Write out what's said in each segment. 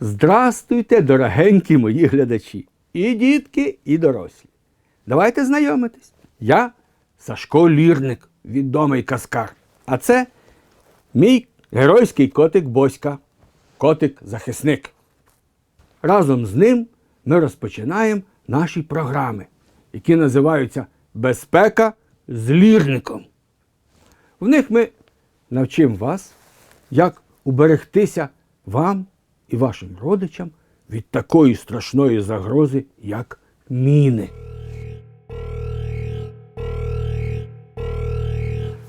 Здрастуйте, дорогенькі мої глядачі, і дітки, і дорослі. Давайте знайомитись. Я Сашко Лірник, відомий каскар. А це мій геройський котик Боська, котик-захисник. Разом з ним ми розпочинаємо наші програми, які називаються Безпека з лірником. В них ми навчимо вас, як уберегтися вам і вашим родичам від такої страшної загрози, як міни.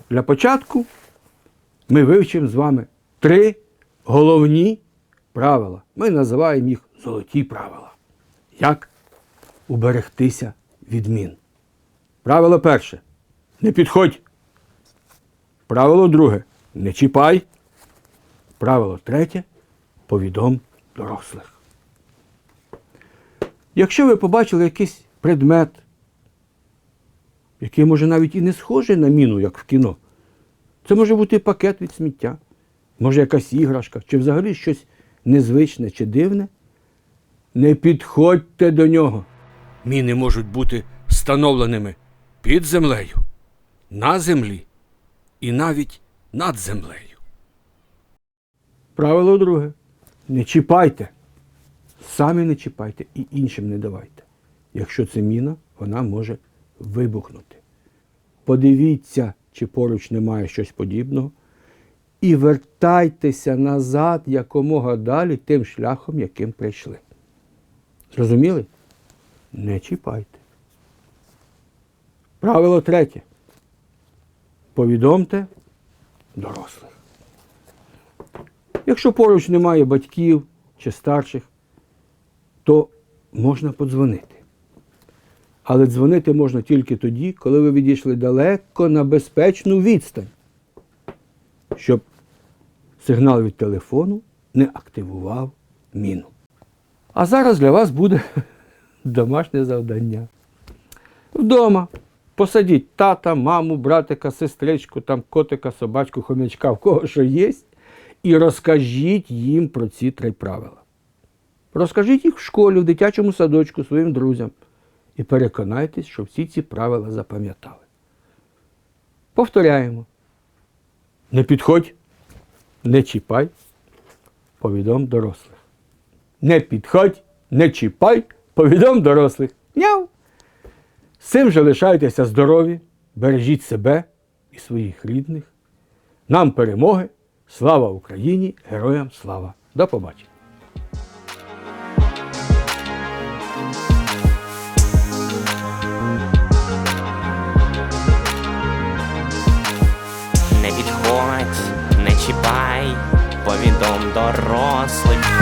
Для початку ми вивчимо з вами три головні правила. Ми називаємо їх золоті правила. Як уберегтися від мін. Правило перше. Не підходь. Правило друге. Не чіпай. Правило третє. Повідом дорослих. Якщо ви побачили якийсь предмет, який може навіть і не схожий на міну, як в кіно, це може бути пакет від сміття, може якась іграшка, чи взагалі щось незвичне чи дивне. Не підходьте до нього. Міни можуть бути встановленими під землею, на землі і навіть над землею. Правило друге. Не чіпайте. Самі не чіпайте і іншим не давайте. Якщо це міна, вона може вибухнути. Подивіться, чи поруч немає щось подібного, і вертайтеся назад якомога далі тим шляхом, яким прийшли. Зрозуміли? Не чіпайте. Правило третє. Повідомте дорослих. Якщо поруч немає батьків чи старших, то можна подзвонити. Але дзвонити можна тільки тоді, коли ви відійшли далеко на безпечну відстань, щоб сигнал від телефону не активував міну. А зараз для вас буде домашнє завдання. Вдома посадіть тата, маму, братика, сестричку, там котика, собачку, хомячка, в кого що є, і розкажіть їм про ці три правила. Розкажіть їх в школі, в дитячому садочку своїм друзям. І переконайтесь, що всі ці правила запам'ятали. Повторяємо. Не підходь, не чіпай, повідом дорослих. Не підходь, не чіпай, повідом дорослих. Няу! З цим же лишайтеся здорові, бережіть себе і своїх рідних. Нам перемоги! Слава Україні! Героям слава! До побачення! Повідом дорослих.